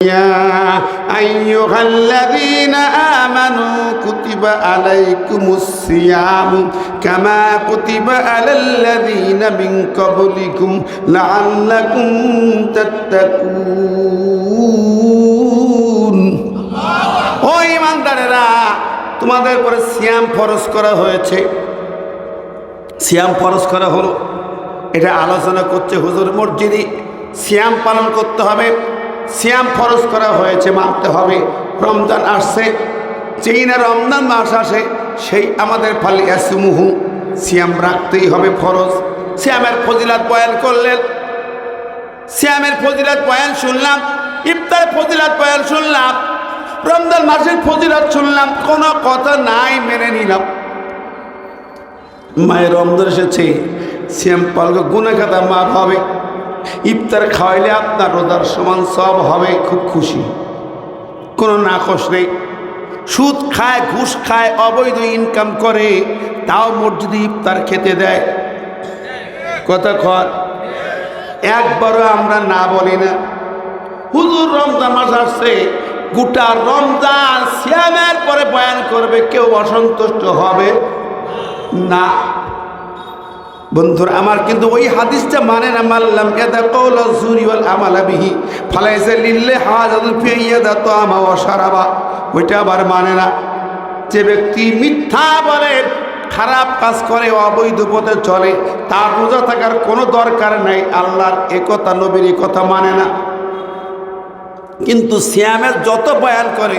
يا أيها الذين آمنوا كتب عليكم الصيام كما كتب على الذين من قبلكم لعلكم تتقون ও ইমানদারেরা তোমাদের উপরে সিয়াম ফরজ করা হয়েছে সিয়াম ফরজ করা হলো এটা আলোচনা করছে হুজুর মসজিদে সিয়াম পালন করতে হবে সিয়াম ফরজ করা হয়েছে, মানতে হবে। রমজান আসছে, যেই না রমজান মাস আসে, সেই আমাদের ফালি মুহু সিয়াম রাখতেই হবে ফরজ। সিয়ামের ফজিলাত বয়ান করলেন। সিয়ামের ফজিলাত বয়ান শুনলাম, ইফতার ফজিলাত বয়ান শুনলাম, রমজান মাসের ফজিলাত শুনলাম, কোনো কথা নাই মেনে নিলাম। মায়ের রমজান এসেছে, সিয়াম পালকে গুনা খাতা মাপ হবে। ইফতার খাওয়াইলে আপনার রোজার সমান সব হবে, খুব খুশি। কোনো নাকশ নেই। সুদ খায়, ঘুষ খায়, অবৈধ ইনকাম করে, তাও মসজিদে ইফতার খেতে দেয়। কথা খর একবারও আমরা না বলি না। হুজুর রমজান মাস আসছে, গোটা রমজান সিয়ামের পরে বয়ান করবে, কেউ অসন্তুষ্ট হবে না। বন্ধুরা, আমার কিন্তু ওই হাদিসটা মানে না মানলাম এদা কৌল জুরি ওয়াল আমালা বিহি। ফালাইসে লিল্লে হাজাদুল ফি ইয়াদা তো আমা ওয়া শারাবা। ওইটা আবার মানে না, যে ব্যক্তি মিথ্যা বলে, খারাপ কাজ করে, অবৈধ পথে চলে, তার রোজা থাকার কোনো দরকার নাই, আল্লাহর একথা নবীর কথা মানে না। কিন্তু শ্যামের যত বয়ান করে,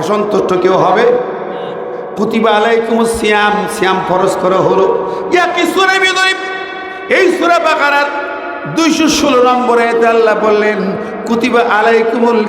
অসন্তুষ্ট কেউ হবে? শ্যাম শ্যাম করা এই বাকারার দুইশো ষোলো নম্বরে বললেন আলাইকুমুল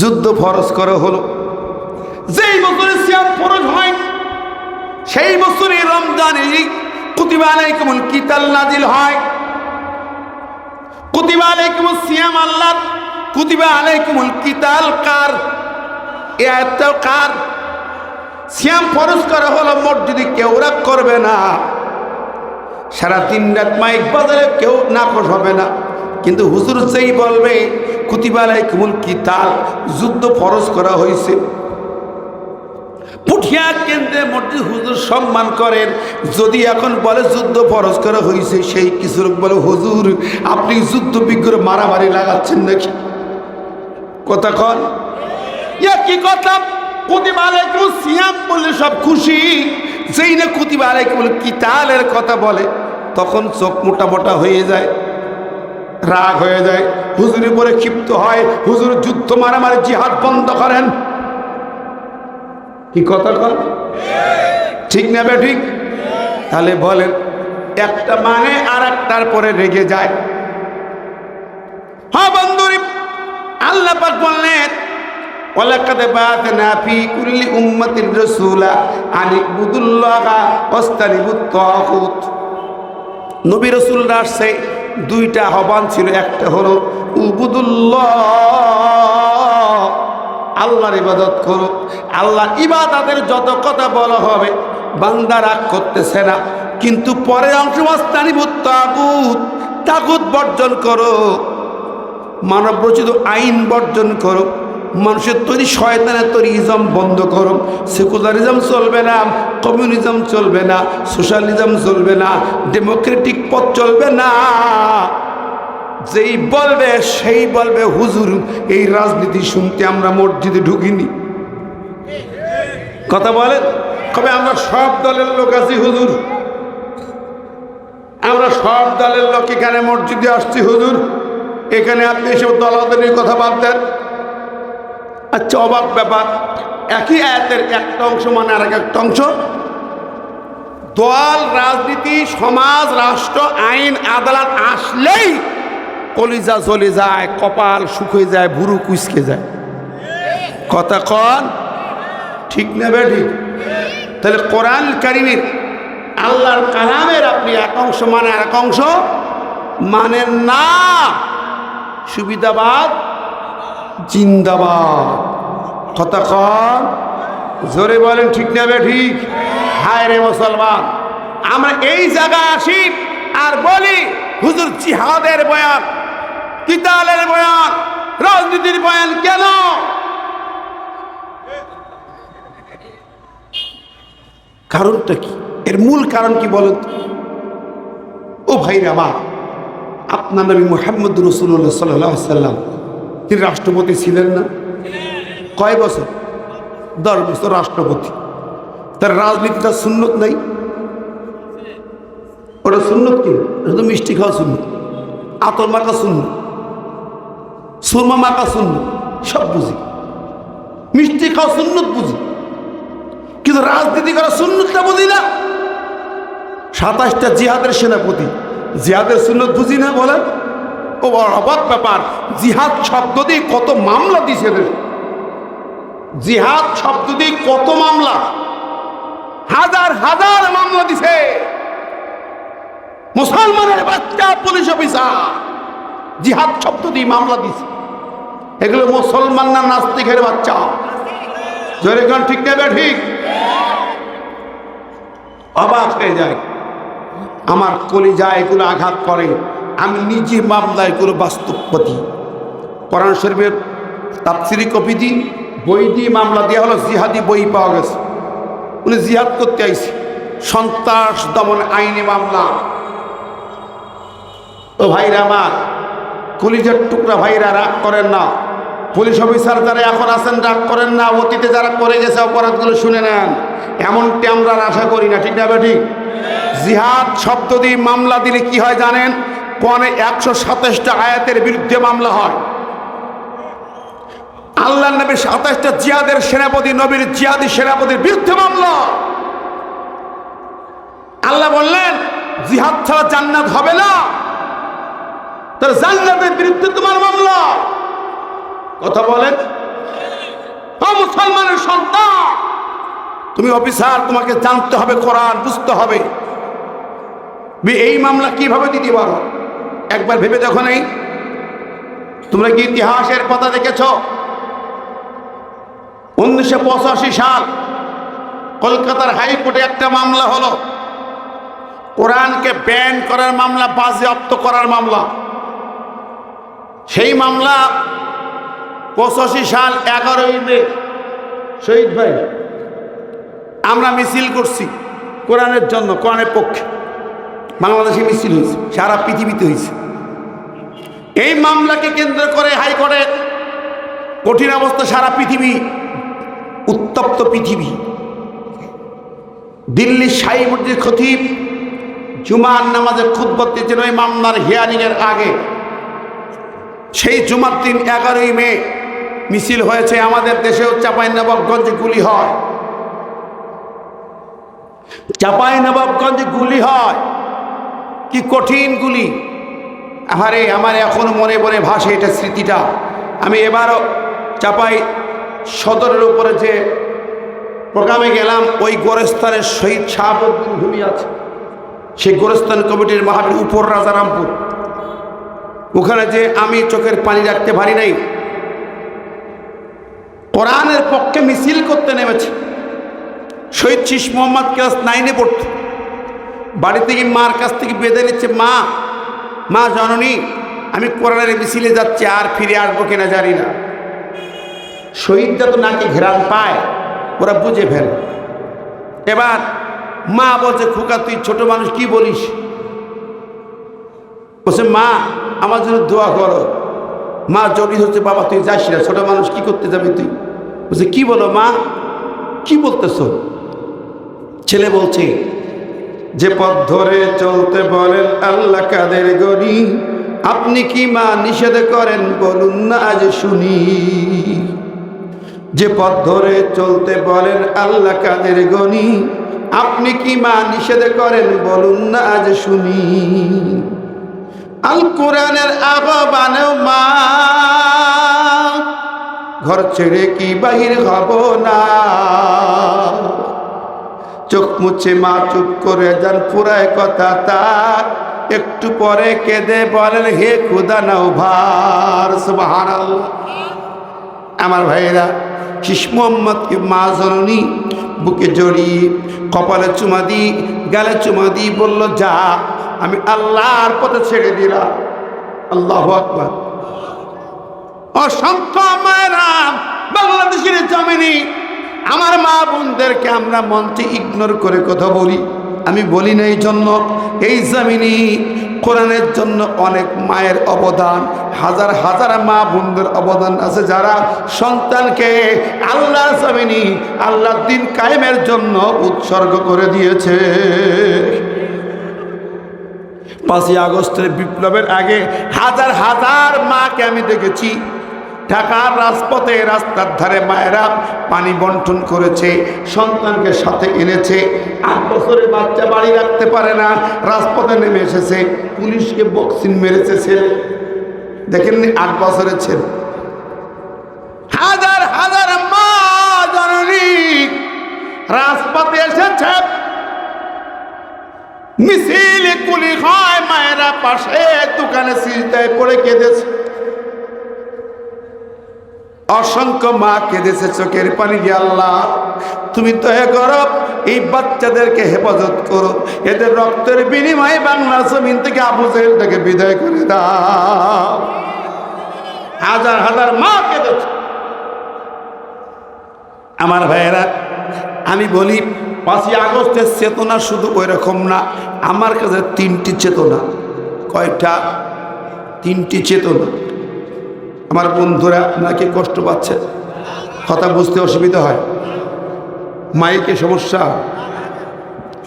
যুদ্ধ ফরজ করা হলো। যেই বছরে শ্যাম ফরজ হয়, সেই বছরে রমজানে কুতিবা আলাইকুমুল কিতাল নাজিল হয়। কুতিবা আলাইকুমুল সিয়াম আল্লাহ কুতিবা আলাইকুমুল কিতাল কার? এ আয়াতটাও কার? সিয়াম ফরজ করা হলো মসজিদে কেউ রাগ করবে না। সারা তিন রাত মাইক বাজারে কেউ নাকশ হবে না। কিন্তু হুজুর সেই বলবে কুতিবা আলাইকুমুল কিতাল, যুদ্ধ ফরজ করা হয়েছে পুঠিয়া কেন্দ্রে মসজিদ হুজুর সম্মান করেন। যদি এখন বলে যুদ্ধ ফরজ করা হয়েছে সেই কিছু লোক বলে, হুজুর, আপনি যুদ্ধ বিগ্রহ মারামারি লাগাচ্ছেন নাকি? কথা কন। কি কথা? কুতিবা আলাইকুম সিয়াম বললে সব খুশি। যেই না কুতিবা আলাইকুম কিতালের কথা বলে, তখন চোখ মোটা মোটা হয়ে যায়, রাগ হয়ে যায়। হুজুরের পরে ক্ষিপ্ত হয়, হুজুর যুদ্ধ মারামারি জিহাদ বন্ধ করেন। কি কথা কন? ঠিক না বে ঠিক? তাহলে বলেন, একটা মানে আর একটার পরে রেগে যায় হ্যাঁ বন্ধুরি আল্লাহ পাক বললেন, ওয়ালাকাদ বাআথনা ফি কুল্লি উম্মাতির রাসূলা আন ইবুদুল্লাহা ওয়াস্তানিবুত তাগুত। নবী রাসূলরা আসছে, দুইটা আহ্বান ছিল, একটা হলো, উবুদুল্লাহ, আল্লাহর ইবাদত করো আল্লাহ ইবাদতের যত কথা বলা হবে, বান্দা রাগ করতেছে না, কিন্তু পরে অংশ ওয়াস্তানিবুত তাগুত তাগুত বর্জন করো। মানব রচিত আইন বর্জন করো মানুষের তৈরি শয়তানের তৈরি ইজম বন্ধ করো সেকুলারিজম চলবে না, কমিউনিজম চলবে না, সোশ্যালিজম চলবে না, ডেমোক্রেটিক পথ চলবে না। যেই বলবে, সেই বলবে, হুজুর, এই রাজনীতি শুনতে আমরা মসজিদে ঢুকিনি। কথা বলে কবে আমরা সব দলের লোক আছি, হুজুর? আমরা সব দলের লোক এখানে মসজিদে আসছি, হুজুর। এখানে আপনি এসব দলাদলির কথা ভাবতেন আচ্ছা অবাক ব্যাপার। একই আয়াতের একটা অংশ মানে আর একটা অংশ। দল, রাজনীতি, সমাজ, রাষ্ট্র, আইন, আদালত আসলেই কলিজা চলে যায়, কপাল শুকিয়ে যায়, ভুরু কুচকে যায়। কথা কন? ঠিক নেবে ঠিক তাহলে কোরআন কারিমের, আল্লাহর কালামের আপনি এক অংশ মানে আর এক অংশ মানেন না। সুবিধাবাদ? জিন্দাবাদ। কথা কন। জোরে বলেন, ঠিক না বে ঠিক? হায় রে মুসলমান। আমরা এই জায়গায় আসি আর বলি, হুজুর জিহাদের বয়ান, কিতালের বয়ান, রাজনীতির বয়ান কেন? কারণটা কি? এর মূল কারণ কি বলেন ও ভাইরা আমার আপনার নবী মোহাম্মদ রসুল্লাহ সাল্লাহ সাল্লাম। তিনি রাষ্ট্রপতি ছিলেন না? কয় বছর? দশ বছর রাষ্ট্রপতি। তার রাজনীতিটা সুন্নত নাই? ওটা সুন্নত কি? শুধু মিষ্টি খাওয়া সুন্নত। আতর মাখা শূন্য সুরমা মাখা শূন্য সব বুঝি। মিষ্টি খাওয়া সুন্নত বুঝি। কিন্তু রাজনীতি করা সুন্নতটা বুঝি না। সাতাশটা জিহাদের সেনাপতি। জিহাদের সুন্নত বুঝি না বলেন ও অবাক ব্যাপার। জিহাদ শব্দ দিয়ে কত মামলা দিছে। জিহাদ শব্দ দিয়ে কত মামলা? হাজার হাজার মামলা দিছে। মুসলমানের বাচ্চা, পুলিশ অফিসার, জিহাদ শব্দ দিয়ে মামলা দিছে। এগুলো মুসলমান না নাস্তিকের বাচ্চা? জোরে ঠিক নেবে ঠিক? অবাক হয়ে যায়। আমার কলিজা এগুলো আঘাত করে। আমি নিজে মামলা এগুলো বাস্তবপতি। কোরআন শরীফের তাপসিরি কপি দিই বই দিয়ে মামলা দেওয়া হলো, জিহাদি বই পাওয়া গেছে। উনি জিহাদ করতে আইছে। সন্ত্রাস দমন আইনি মামলা। ও ভাইরা আমার, কলিজের টুকরা ভাইরা রাগ করেন না। পুলিশ অফিসার যারা এখন আছেন, রাগ করেন না। অতীতে যারা করে গেছে, অপরাধগুলো শুনে নেন। এমনটি আমরা আশা করি না। ঠিক না ঠিক জিহাদ শব্দ দিয়ে মামলা দিলে কি হয় জানেন? পনে একশো সাতাশটা আয়াতের বিরুদ্ধে মামলা হয়। আল্লাহ নবীর সাতাশটা জিয়াদের সেনাপতি, নবীর জিয়াদি সেনাপতির বিরুদ্ধে মামলা। আল্লাহ বললেন, জিহাদ ছাড়া জান্নাত হবে না। তার জান্নাতের বিরুদ্ধে তোমার মামলা। কথা বলেন। মুসলমানের সন্তান, তুমি অফিসার, তোমাকে জানতে হবে, কোরআন বুঝতে হবে। এই মামলা কীভাবে দিতে পারো? একবার ভেবে দেখো নেই? তোমরা কি ইতিহাসের কথা দেখেছ? উনিশশো পঁচাশি সাল কলকাতার হাইকোর্টে একটা মামলা হলো। কোরআনকে ব্যান করার মামলা, বাজেয়াপ্ত করার মামলা। সেই মামলা পঁচাশি সাল এগারোই মে। শহীদ ভাই, আমরা মিছিল করছি কোরআনের জন্য, কোরআনের পক্ষে। বাংলাদেশে মিছিল হয়েছে, সারা পৃথিবীতে হয়েছে। এই মামলাকে কেন্দ্র করে হাইকোর্টে কঠিন অবস্থা, সারা পৃথিবী, উত্তপ্ত পৃথিবী। দিল্লির সাই মসজিদ খতিব জুমার নামাজের খুদ্বত দিয়েছেন ওই মামলার হিয়ারিংয়ের আগে। সেই জুমার দিন এগারোই মে মিছিল হয়েছে, আমাদের দেশেও চাপাই নবাবগঞ্জে গুলি হয়। চাপাই নবাবগঞ্জে গুলি হয়। কি কঠিন গুলি আরে আমার এখন মনে মনে ভাসে এটা স্মৃতিটা। আমি এবারও চাপাই সদরের উপরে যে প্রোগ্রামে গেলাম, ওই গোরস্থানের শহীদ শাহাবুদ্দিন ভূমি আছে। সেই গোরস্থান কমিটির মহাবীর উপর রাজারামপুর। ওখানে যে আমি চোখের পানি রাখতে পারি নাই, কোরআনের পক্ষে মিছিল করতে নেমেছে। শহীদ শীষ মোহাম্মদ ক্লাস নাইনে পড়ত। বাড়ি থেকে মার কাছ থেকে বেঁধে নিচ্ছে মা। মা, জননী, আমি কোরআনের মিছিলে যাচ্ছি, আর ফিরে আসব কিনা জানি না। শহীদটা তো নাকি ঘেরান পায়, ওরা বুঝে ফেল। এবার মা বলছে, খোকা, তুই ছোট মানুষ, কি বলিস? বলছে, মা, আমার জন্য দোয়া করো। মা জড়িত হচ্ছে বাবা, তুই যাস না, ছোট মানুষ, কি করতে যাবি তুই? বলছে, কি বলো মা? কি বলতেছ? ছেলে বলছে যে পথ ধরে চলতে বলেন, আল্লাহ কাদের গরি আপনি কি মা নিষেধ করেন? বলুন না, আজ শুনি। যে পথ ধরে চলতে বলেন, আল্লাহ কাদের গনি? আপনি কি মা নিষেধ করেন? বলুন না, আজ শুনি। আল কোরআনের আহ্বানেও মা। ঘর ছেড়ে কি বাহির হব না? চোখ মুছে মা চুপ করে যান, পুরায় কথা তার একটু পরে কেঁদে বলেন, হে খুদা, নাও ভার। সুবহানাল্লাহ। আমার ভাইয়েরা শিশ মোহাম্মদকে মা জননী বুকে জড়িয়ে কপালে চুমা দি গালে চুমা দি বলল, যা, আমি আল্লাহর পথে ছেড়ে দিলাম। আল্লাহ অসংখ্য মায়েরা বাংলাদেশের জমিনি আমার মা বোনদেরকে আমরা মঞ্চে ইগনোর করে কথা বলি। আমি বলি না এই জন্য, এই জমিনি কোরআনের জন্য অনেক মায়ের অবদান, হাজার হাজার মা বোনদের অবদান আছে। যারা সন্তানকে আল্লাহ জমিনি আল্লাহ দিন কায়েমের জন্য উৎসর্গ করে দিয়েছে। পাঁচই আগস্টের বিপ্লবের আগে হাজার হাজার মাকে আমি দেখেছি। ঢাকার রাজপথে রাস্তার ধারে মায়েরা পানি বন্টন করেছে, সন্তানকে সাথে এনেছে। আট বছরের বাচ্চা বাড়ি রাখতে পারে না, রাজপথে নেমে এসেছে, পুলিশকে বক্সিং মেরেছে ছেলে। দেখেননি আট বছরের ছেলে। হাজার হাজার মা জননী রাজপথে এসেছে। মিছিল কুলি হয়, মায়েরা পাশে দোকানে সিজদায় পড়ে কেঁদেছে। অসংখ্য মা কেঁদেছে চোখের পানি দিয়ে আল্লাহ। তুমি দয়া করো, এই বাচ্চাদেরকে হেফাজত করো। এদের রক্তের বিনিময়ে বাংলা জমিন থেকে আবু থেকে বিদায় করে দাও। হাজার হাজার মা কেঁদেছে। আমার ভাইয়েরা, আমি বলি, পাঁচই আগস্টের চেতনা শুধু ওই রকম না, আমার কাছে তিনটি চেতনা। কয়টা? তিনটি চেতনা। আমার বন্ধুরা নাকি কষ্ট পাচ্ছে? কথা বুঝতে অসুবিধা হয়। মাইকে সমস্যা।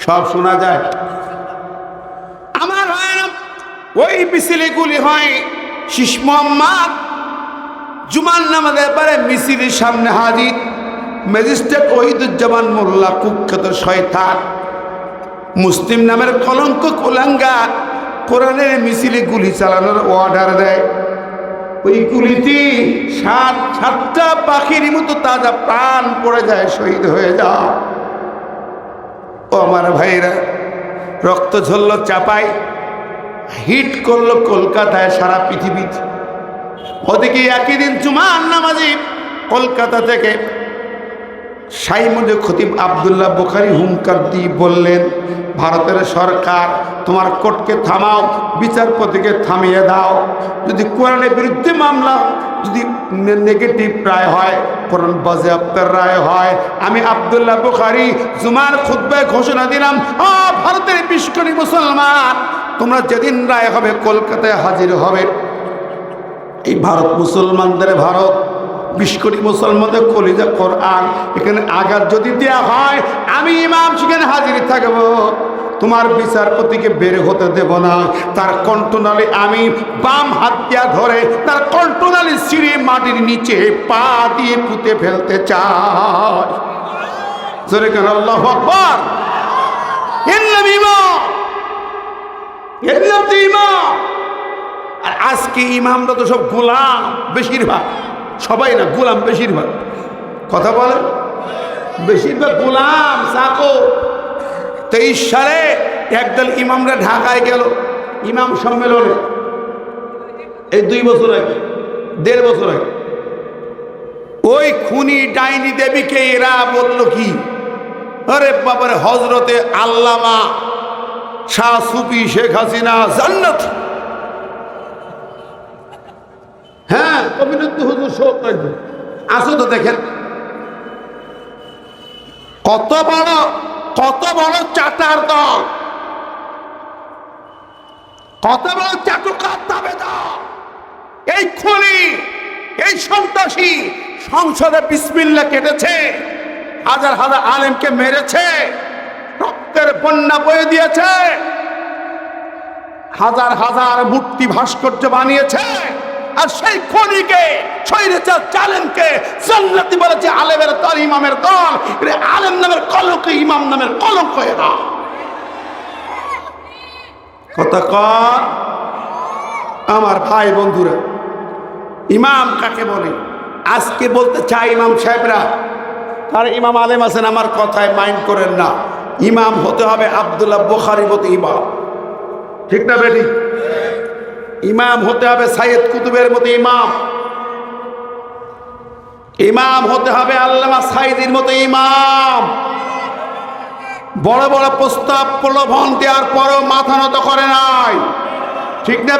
সব শোনা যায়। আমার ভাইয়েরা ওই মিছিলগুলি হয় শিশ মোহাম্মদ। জুমান নামাজের পরে মিছিলের সামনে হাজির। ম্যাজিস্ট্রেট ওহিদুজ্জামান মোল্লা কুখ্যাত শয়তান। মুসলিম নামের কলঙ্ক কোলাঙ্গা। কোরআনের মিছিলে গুলি চালানোর অর্ডার দেয়। ওই গুলিতে সাত, সাতটা পাখির মতো তাজা প্রাণ পড়ে যায়, শহীদ হয়ে যাও ও আমার ভাইরা, রক্ত ঝরল, চাপায় হিট করল কলকাতায় সারা পৃথিবীতে। ওদিকে একই দিন চুমান নামাজি কলকাতা থেকে সাইমুদে খতিব আবদুল্লাহ বোখারি হুঙ্কার দিয়ে বললেন, ভারতের সরকার তোমার কোর্টকে থামাও, বিচারপতিকে থামিয়ে দাও। যদি কোরআনের বিরুদ্ধে মামলা, যদি নেগেটিভ রায় হয়, কোরআন বাজেয়াপ্তের রায় হয়, আমি আবদুল্লাহ বুখারি জুমার খুদ্ায় ঘোষণা দিলাম ভারতের বিস্করি মুসলমান, তোমরা যেদিন রায় হবে, কলকাতায় হাজির হবে। এই ভারত মুসলমানদের ভারত বিশ কোটি মুসলমানদের কলিজা কোরআন এখানে আঘাত যদি দেওয়া হয়, আমি ইমাম সেখানে হাজির থাকব। তোমার বিচারপতিকে বের হতে দেব না। তার কণ্ঠনালী আমি বাম হাত দিয়া ধরে, তার কণ্ঠনালী সিঁড়ি মাটির নিচে পা দিয়ে পুঁতে ফেলতে চাই। কেন? আল্লাহ আকবর। আর আজকে ইমামরা তো সব গোলাম, বেশিরভাগ। সবাই না, গোলাম বেশিরভাগ। কথা বলেন? বেশিরভাগ গোলাম, সাকো। তেইশ সালে একদল ইমামরা ঢাকায় গেল, ইমাম সম্মেলনে। এই দুই বছর আগে, দেড় বছর আগে। ওই খুনি ডাইনি দেবীকে এরা বলল কি? আরে বাবার হজরতে আল্লামা শাহ সুফি শেখ হাসিনা জান্নাত। হ্যাঁ কমিনুদ্দ হুজুর শোক রাখবে আসো তো দেখেন। কত বড় কত বড় চাটার দল। কত বড় চাটুকার দাবে এই খুনি, এই সন্ত্রাসী সংসদে বিসমিল্লা কেটেছে, হাজার হাজার আলেমকে মেরেছে, রক্তের বন্যা বয়ে দিয়েছে, হাজার হাজার মূর্তি ভাস্কর্য বানিয়েছে আর সেই খনিকে শৈরেচার চালেমকে জান্নাতি বলেছে আলেমের দল, ইমামের দল। আলেম নামের কলঙ্ক, ইমাম নামের কলঙ্ক এরা। কথা কর আমার ভাই বন্ধুরা, ইমাম কাকে বলে? আজকে বলতে চাই ইমাম সাহেবরা, তার ইমাম আলেম আছেন, আমার কথায় মাইন্ড করেন না। ইমাম হতে হবে আবদুল্লাহ বোখারির মতো ইমাম। ঠিক না বেটি? ইমাম হতে হবে সাইয়েদ কুতুবের মতো ইমাম। ইমাম হতে হবে আল্লামা সাইদির মতো ইমাম। বড় বড় প্রস্তাব প্রলোভন দেওয়ার পরও মাথা নত করে নাই। ঠিক না